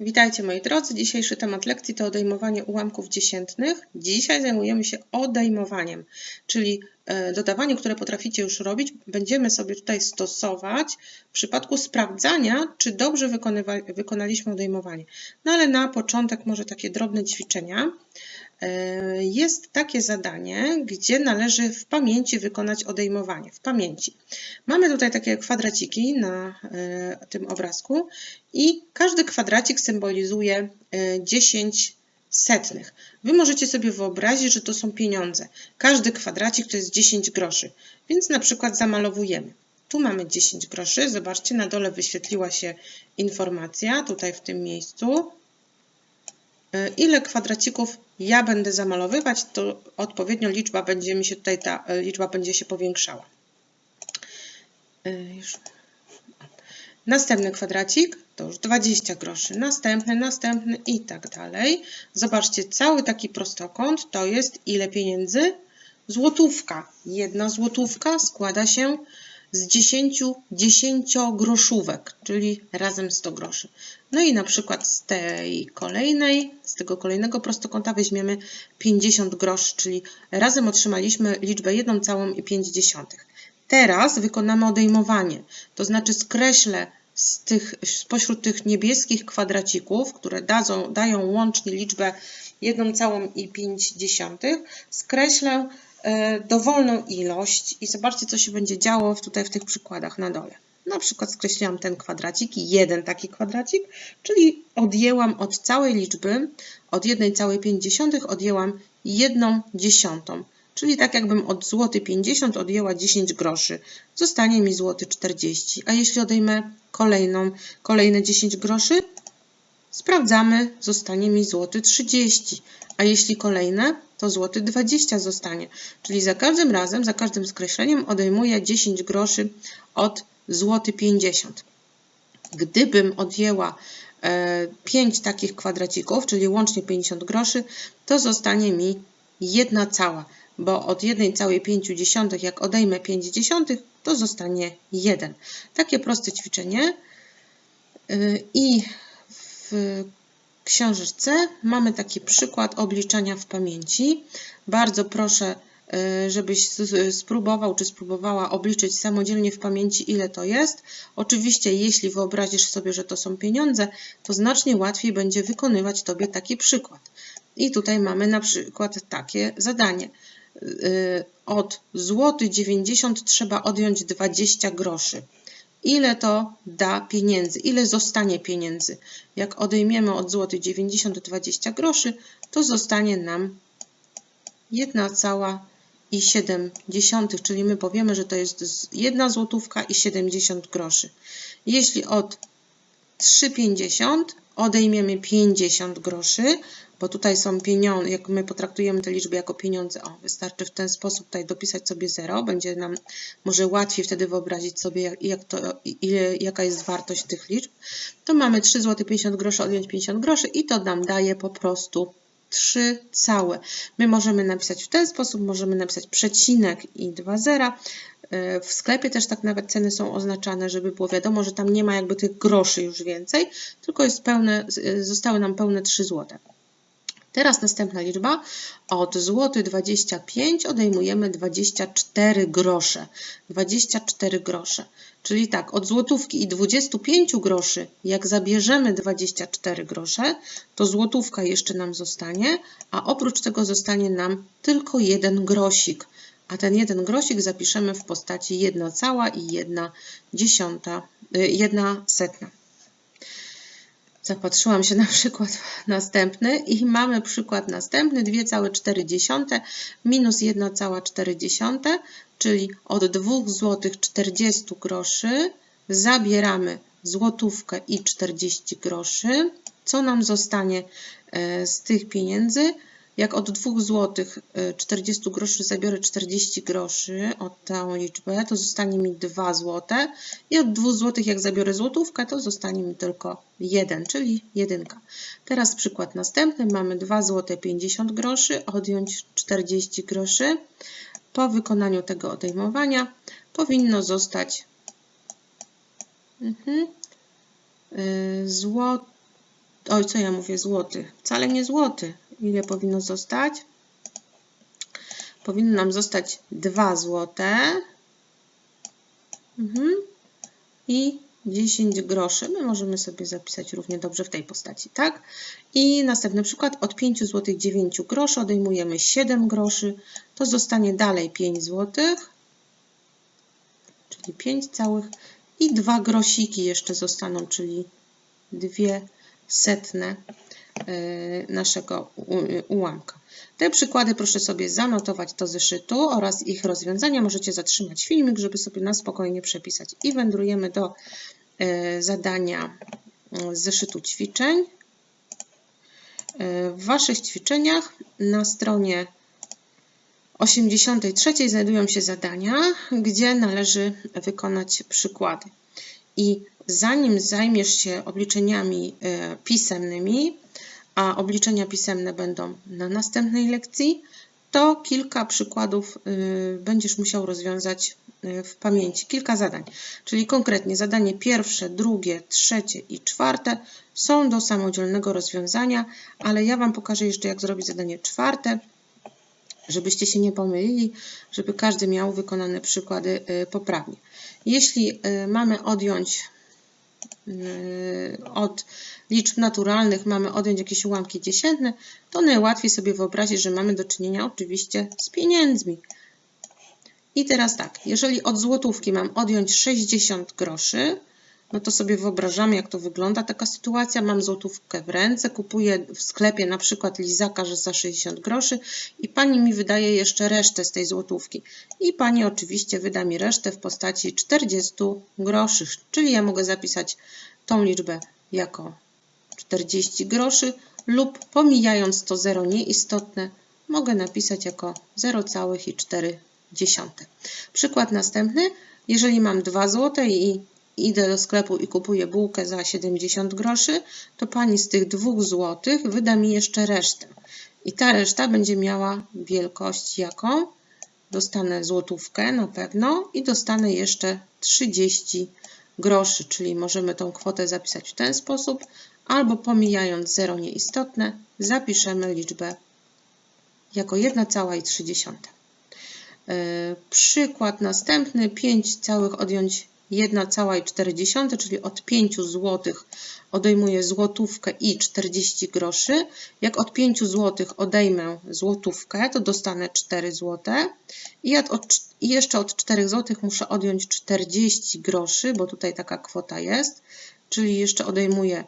Witajcie moi drodzy. Dzisiejszy temat lekcji to odejmowanie ułamków dziesiętnych. Dzisiaj zajmujemy się odejmowaniem, czyli e, dodawanie, które potraficie już robić, będziemy sobie tutaj stosować w przypadku sprawdzania, czy dobrze wykonaliśmy odejmowanie. No ale na początek może takie drobne ćwiczenia. E, jest takie zadanie, gdzie należy w pamięci wykonać odejmowanie. W pamięci. Mamy tutaj takie kwadraciki na e, tym obrazku i każdy kwadracik symbolizuje 10 e, setnych. Wy możecie sobie wyobrazić, że to są pieniądze. Każdy kwadracik to jest 10 groszy, więc na przykład zamalowujemy. Tu mamy 10 groszy. Zobaczcie, na dole wyświetliła się informacja, tutaj w tym miejscu. E, ile kwadracików ja będę zamalowywać, to odpowiednio liczba będzie mi się tutaj ta e, liczba będzie się powiększała. E. Następny kwadracik to już 20 groszy, następny, następny i tak dalej. Zobaczcie, cały taki prostokąt to jest ile pieniędzy? Złotówka. Jedna złotówka składa się z 10 10-groszówek, czyli razem 100 groszy. No i na przykład z tej kolejnej, z tego kolejnego prostokąta weźmiemy 50 groszy, czyli razem otrzymaliśmy liczbę 1 całą i 5 dziesiątych. Teraz wykonamy odejmowanie, to znaczy skreślę z tych, spośród tych niebieskich kwadracików, które dadzą, dają łącznie liczbę 1 całą i 5 dziesiątych, skreślę dowolną ilość i zobaczcie, co się będzie działo tutaj w tych przykładach na dole. Na przykład skreśliłam ten kwadracik, jeden taki kwadracik, czyli odjęłam od całej liczby, od 1 całej 50 odjęłam 1 dziesiątą. Czyli tak jakbym od złoty 50 odjęła 10 groszy, zostanie mi złoty 40. A jeśli odejmę kolejną, kolejne 10 groszy, sprawdzamy, zostanie mi złoty 30. A jeśli kolejne, to złoty 20 zostanie. Czyli za każdym razem, za każdym skreśleniem odejmuję 10 groszy od złoty 50. Gdybym odjęła 5 e, takich kwadracików, czyli łącznie 50 groszy, to zostanie mi jedna cała, bo od 1 całej 5 dziesiątych, jak odejmę 5 dziesiątych, to zostanie 1. Takie proste ćwiczenie. E, I w książeczce mamy taki przykład obliczania w pamięci. Bardzo proszę, e, żebyś spróbował czy spróbowała obliczyć samodzielnie w pamięci, ile to jest. Oczywiście, jeśli wyobrazisz sobie, że to są pieniądze, to znacznie łatwiej będzie wykonywać Tobie taki przykład. I tutaj mamy na przykład takie zadanie. E, od złoty 90 trzeba odjąć 20 groszy ile to da pieniędzy, ile zostanie pieniędzy. Jak odejmiemy od złoty 90 20 groszy, to zostanie nam 1,7, czyli my powiemy, że to jest 1 złotówka i 70 groszy. Jeśli od 3,50 odejmiemy 50 groszy, bo tutaj są pieniądze, jak my potraktujemy te liczby jako pieniądze, o, wystarczy w ten sposób tutaj dopisać sobie 0, będzie nam może łatwiej wtedy wyobrazić sobie, jak, jak to, ile, jaka jest wartość tych liczb, to mamy 3 zł 50 groszy odjąć 50 groszy i to nam daje po prostu 3 całe. My możemy napisać w ten sposób, możemy napisać przecinek i 2 zera. E, w sklepie też tak nawet ceny są oznaczane, żeby było wiadomo, że tam nie ma jakby tych groszy już więcej, tylko jest pełne, zostały nam pełne 3 złote. Teraz następna liczba. Od złoty 25 odejmujemy 24 grosze. 24 grosze. Czyli tak, od złotówki i 25 groszy, jak zabierzemy 24 grosze, to złotówka jeszcze nam zostanie, a oprócz tego zostanie nam tylko jeden grosik. A ten jeden grosik zapiszemy w postaci 1 cała i 1 dziesiąta, 1 y, setna. Zapatrzyłam się na przykład następny i mamy przykład następny 2,4 minus 1,4, czyli od 2 zł 40 groszy zabieramy złotówkę i 40 groszy. Co nam zostanie e, z tych pieniędzy? Jak od 2 zł 40 groszy zabiorę 40 groszy od tą liczbę, to zostanie mi 2 zł. I od 2 zł jak zabiorę złotówkę, to zostanie mi tylko 1, czyli 1. Teraz przykład następny. Mamy 2 zł 50 groszy, odjąć 40 groszy. Po wykonaniu tego odejmowania powinno zostać mhm, y, złoty oj, co ja mówię, złoty. Wcale nie złoty. Ile powinno zostać? Powinno nam zostać 2 złote. Mhm. I 10 groszy. My możemy sobie zapisać równie dobrze w tej postaci, tak? I następny przykład. Od 5 zł 9 groszy odejmujemy 7 groszy. To zostanie dalej 5 zł. Czyli 5 całych. I 2 grosiki jeszcze zostaną, czyli 2 setne naszego ułamka. Te przykłady proszę sobie zanotować do zeszytu oraz ich rozwiązania. Możecie zatrzymać filmik, żeby sobie na spokojnie przepisać. I wędrujemy do y, zadania zeszytu ćwiczeń. Y, w Waszych ćwiczeniach na stronie 83 znajdują się zadania, gdzie należy wykonać przykłady. I zanim zajmiesz się obliczeniami pisemnymi, a obliczenia pisemne będą na następnej lekcji, to kilka przykładów e, będziesz musiał rozwiązać e, w pamięci, kilka zadań. Czyli konkretnie zadanie pierwsze, drugie, trzecie i czwarte są do samodzielnego rozwiązania, ale ja Wam pokażę jeszcze, jak zrobić zadanie czwarte, żebyście się nie pomylili, żeby każdy miał wykonane przykłady poprawnie. Jeśli mamy odjąć od liczb naturalnych mamy odjąć jakieś ułamki dziesiętne, to najłatwiej sobie wyobrazić, że mamy do czynienia oczywiście z pieniędzmi. I teraz tak, jeżeli od złotówki mam odjąć 60 groszy, no to sobie wyobrażamy, jak to wygląda taka sytuacja. Mam złotówkę w ręce, kupuję w sklepie na przykład lizaka, że za 60 groszy i pani mi wydaje jeszcze resztę z tej złotówki. I pani oczywiście wyda mi resztę w postaci 40 groszy, czyli ja mogę zapisać tą liczbę jako 40 groszy lub pomijając to zero nieistotne, mogę napisać jako 0,4. Przykład następny. Jeżeli mam 2 zł i idę do sklepu i kupuję bułkę za 70 groszy, to pani z tych 2 zł wyda mi jeszcze resztę. I ta reszta będzie miała wielkość jaką? Dostanę złotówkę na pewno i dostanę jeszcze 30 groszy, czyli możemy tą kwotę zapisać w ten sposób, albo pomijając 0 nieistotne, zapiszemy liczbę jako 1,3. Yy, przykład następny, 5 całych odjąć 1,4, czyli od 5 zł odejmuję złotówkę i 40 groszy. Jak od 5 zł odejmę złotówkę, to dostanę 4 zł. I, I jeszcze od 4 zł muszę odjąć 40 groszy, bo tutaj taka kwota jest. Czyli jeszcze odejmuję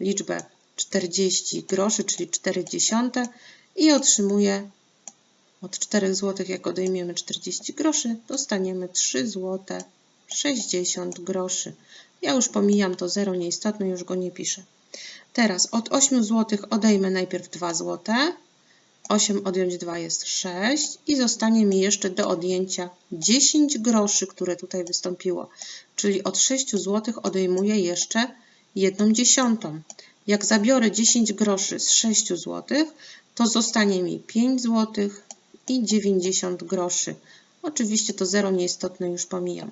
liczbę 40 groszy, czyli 40 i otrzymuję od 4 zł, jak odejmiemy 40 groszy, dostaniemy 3 zł 60 groszy. Ja już pomijam to 0 nieistotne, już go nie piszę. Teraz od 8 zł odejmę najpierw 2 zł. 8 odjąć 2 jest 6 i zostanie mi jeszcze do odjęcia 10 groszy, które tutaj wystąpiło. Czyli od 6 zł odejmuję jeszcze 1 dziesiątą. Jak zabiorę 10 groszy z 6 zł, to zostanie mi 5 zł i 90 groszy. Oczywiście to 0 nieistotne już pomijam.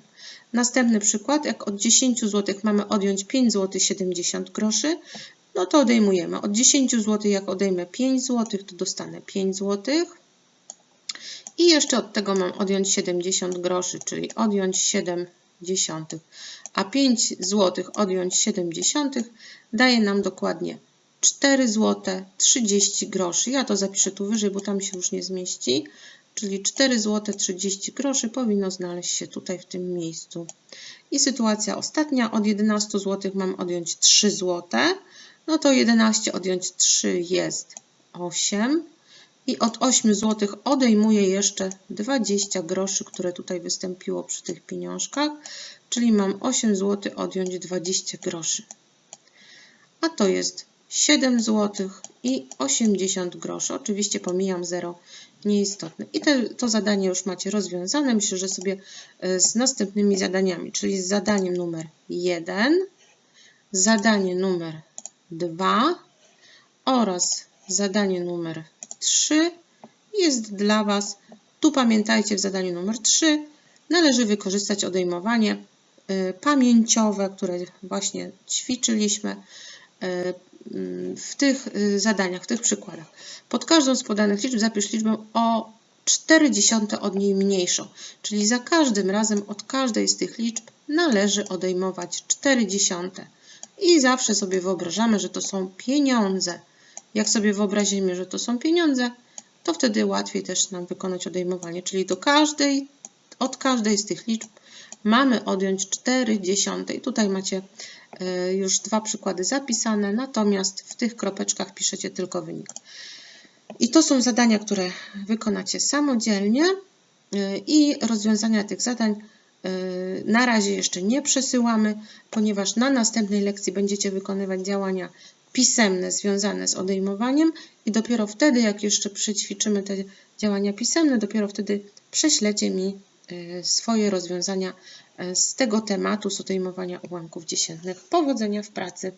Następny przykład, jak od 10 zł mamy odjąć 5 zł 70 groszy, no to odejmujemy. Od 10 zł jak odejmę 5 zł, to dostanę 5 zł. I jeszcze od tego mam odjąć 70 groszy, czyli odjąć 7 dziesiątych. A 5 zł odjąć 70 daje nam dokładnie 4 zł 30 groszy. Ja to zapiszę tu wyżej, bo tam się już nie zmieści czyli 4 zł 30 groszy powinno znaleźć się tutaj w tym miejscu. I sytuacja ostatnia, od 11 zł mam odjąć 3 zł, no to 11 odjąć 3 jest 8 i od 8 zł odejmuję jeszcze 20 groszy, które tutaj wystąpiło przy tych pieniążkach, czyli mam 8 zł odjąć 20 groszy. A to jest 7 zł i 80 groszy. Oczywiście pomijam 0 nieistotne. I te, to zadanie już macie rozwiązane. Myślę, że sobie e, z następnymi zadaniami, czyli z zadaniem numer 1, zadanie numer 2 oraz zadanie numer 3 jest dla Was. Tu pamiętajcie w zadaniu numer 3 należy wykorzystać odejmowanie e, pamięciowe, które właśnie ćwiczyliśmy. Mm, w tych y, zadaniach, w tych przykładach. Pod każdą z podanych liczb zapisz liczbę o 4 dziesiąte od niej mniejszą, czyli za każdym razem od każdej z tych liczb należy odejmować 4 dziesiąte. I zawsze sobie wyobrażamy, że to są pieniądze. Jak sobie wyobrazimy, że to są pieniądze, to wtedy łatwiej też nam wykonać odejmowanie, czyli do każdej, od każdej z tych liczb mamy odjąć 4 dziesiąte. I tutaj macie y, już dwa przykłady zapisane, natomiast w tych kropeczkach piszecie tylko wynik. I to są zadania, które wykonacie samodzielnie y, i rozwiązania tych zadań y, na razie jeszcze nie przesyłamy, ponieważ na następnej lekcji będziecie wykonywać działania pisemne związane z odejmowaniem i dopiero wtedy, jak jeszcze przećwiczymy te działania pisemne, dopiero wtedy prześlecie mi swoje rozwiązania y, z tego tematu, z odejmowania ułamków dziesiętnych. Powodzenia w pracy!